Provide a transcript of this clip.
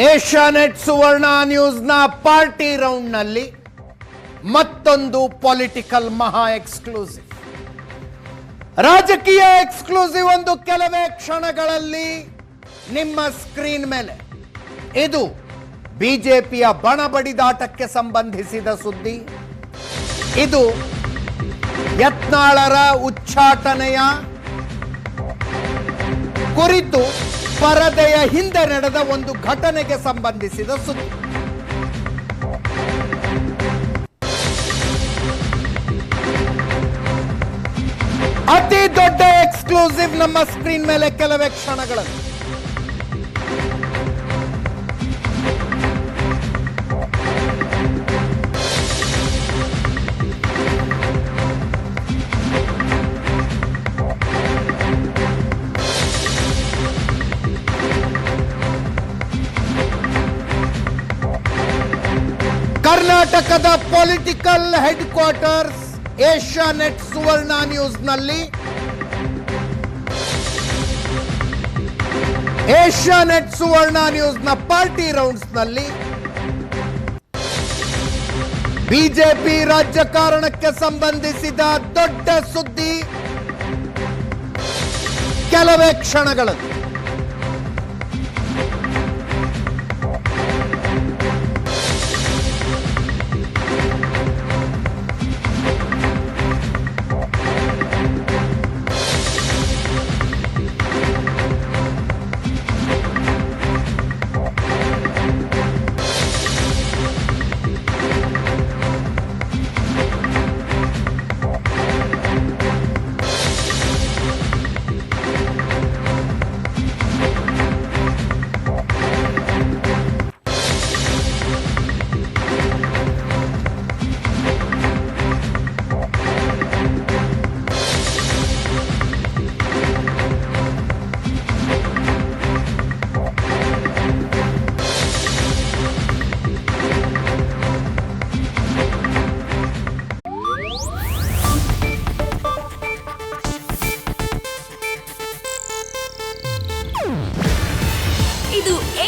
Asianet Suvarna ನ್ಯೂಸ್ನ party ರೌಂಡ್ನಲ್ಲಿ ಮತ್ತೊಂದು political ಮಹಾ ಎಕ್ಸ್ಕ್ಲೂಸಿವ್. ರಾಜಕೀಯ ಎಕ್ಸ್ಕ್ಲೂಸಿವ್ ಒಂದು ಕೆಲವೇ ಕ್ಷಣಗಳಲ್ಲಿ ನಿಮ್ಮ ಸ್ಕ್ರೀನ್ ಮೇಲೆ. ಇದು ಬಿಜೆಪಿಯ ಬಣಬಡಿದಾಟಕ್ಕೆ ಸಂಬಂಧಿಸಿದ ಸುದ್ದಿ. ಇದು ಯತ್ನಾಳರ ಉಚ್ಚಾಟನೆಯ ಕುರಿತು ಪರದೆಯ ಹಿಂದೆ ನಡೆದ ಒಂದು ಘಟನೆಗೆ ಸಂಬಂಧಿಸಿದ ಸುದ್ದಿ. ಅತಿ ದೊಡ್ಡ ಎಕ್ಸ್ಕ್ಲೂಸಿವ್ ನಮ್ಮ ಸ್ಕ್ರೀನ್ ಮೇಲೆ ಕೆಲವೇ ಕ್ಷಣಗಳಲ್ಲಿ. ಕರ್ನಾಟಕದ political headquarters Asianet Suvarna ನ್ಯೂಸ್ನಲ್ಲಿ ಏಷ್ಯಾನೆಟ್ ಸುವರ್ಣ ನ್ಯೂಸ್ನ ಪಾರ್ಟಿ ರೌಂಡ್ಸ್ನಲ್ಲಿ ಬಿಜೆಪಿ ರಾಜಕಾರಣಕ್ಕೆ ಸಂಬಂಧಿಸಿದ ದೊಡ್ಡ ಸುದ್ದಿ. ಕೆಲವೇ ಕ್ಷಣಗಳಲ್ಲಿ.